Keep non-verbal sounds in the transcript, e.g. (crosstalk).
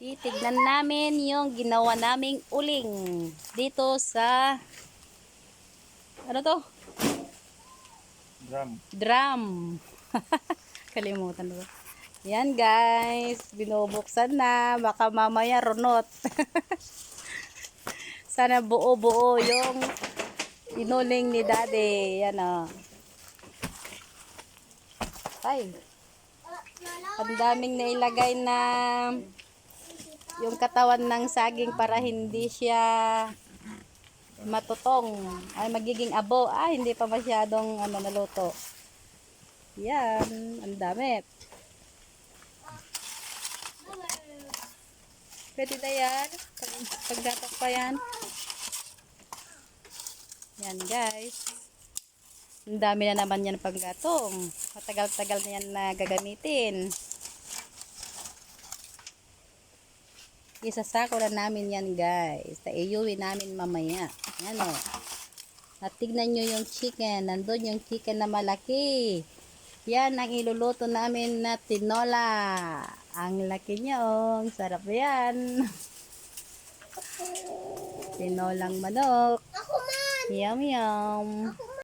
Titignan namin yung ginawa naming uling dito sa ano to? Drum. Drum. (laughs) Kalimutan ko. Yan guys, binubuksan na. Baka mamaya runot. (laughs) Sana buo-buo yung inuling ni daddy. Yan o. Ay. Ang daming nailagay na yung katawan ng saging para hindi siya matutong. Ay, magiging abo. Ay, hindi pa masyadong ano, naluto. Yan. Ang dami. Pwede na yan. Pag, pagdatok pa yan. Yan, guys. Ang dami na naman yan paggatong. Matagal-tagal na yan na gagamitin. Isasako na namin yan, guys. Iuwi namin mamaya. Yan o. At tignan nyo yung chicken. Nandun yung chicken na malaki. Yan ang iluluto namin na tinola. Ang laki niya oh. Ang sarap yan. (laughs) Tinolang manok. Ako man! Yum yum. Ako